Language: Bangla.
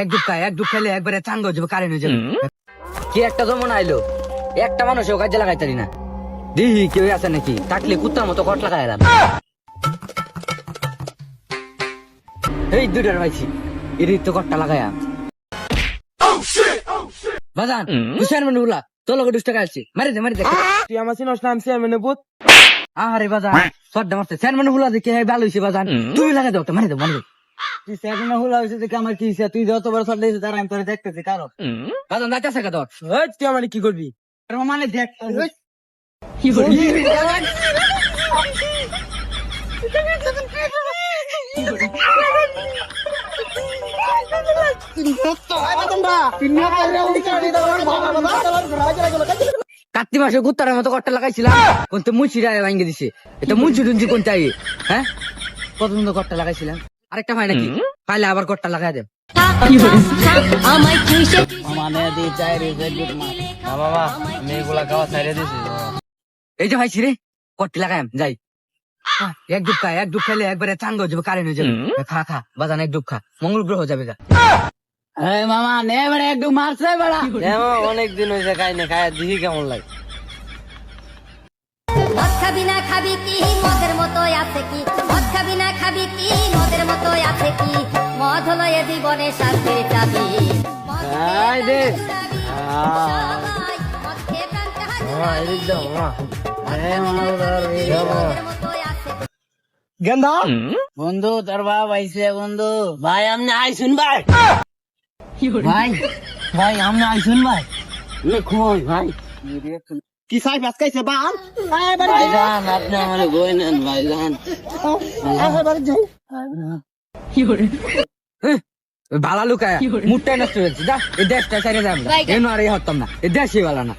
এক দুঃখ এক দুঃখ খাইলে একবারে চাঙ্গ হয়ে যাবে কারেন্ট হয়ে যাবে। কি একটা জমন আইলো একটা মানুষও কাজে লাগাই তারি না। দিহি কেউ আছে নাকি? থাকলে কুত্তার মতো কট লাগাই এলাম। এই দুটার পাইছি এর তো কটটা লাগাইয়া বাজান তুষার মানে বলা তোর লগে দুষ্ট আসছি মারি দে মারি দে। তুই আমার চিনস না আমি চেয়ারম্যানের বুথ আরে বাজান সদ্দা মারতে। স্যার মানে হুলা দেখে ভালো হয়েছে বাজান। তুমি লাগা দাও তো মারি দে মারি দে। তুই চেয়ারম্যানের হুলা হয়েছে দেখে আমার কি হয়েছে তুই যত বড় সর দিয়েছিস তার আমি তোরে দেখতেছি কারণ? বাজান যাইতে আছে তোর তুই আমার কি করবি? মানে দেখ কার্তিক মাসে কুত্তার মতো কট্টা লাগাইছিলাম কোন তো মুচিরা ভাঙ্গে দিছে। এটা মুচি টুঞ্চি কোন চাই হ্যাঁ? কত সুন্দর কট্টা লাগাইছিলাম? আরেকটা হয় নাকি? পাইলে আবার কট্টা লাগাই দেব। মানে এই যে ভাইছি রে কট্টি লাগাইম যাই। এক ডুব খা এক ডুব খাইলে একবারে চাঙ্গ হয়ে যাবে কারেন্ট হয়ে যাবে। খা খা বাজান এক ডুব খা মঙ্গল গ্রহ যাবে গা। আরে মামা নে বেড়া একটু মারছে বেড়া। অনেক দিন হয়েছে খাই না খাই দেখি কেমন লাগে। মদ খাবি না খাবি কি মদের মতো আছে কি? মতো আছে। গেন্দা? বন্ধু তোর বাপ আইছে বন্ধু। ভাই আমনে আইসুন ভাই। ভাই ভাই আমনে আইসুন ভাই। নে কই ভাই। কি সাই পাসকাইছে বাল ভাইজান আপনি আমার বই নেন ভাইজান বালা লুকায় মুটটাই নষ্ট হয়েছে যা এই দেশটা সাইরে যাবে। এ আর এই হতাম না এই দেশই ভালো না।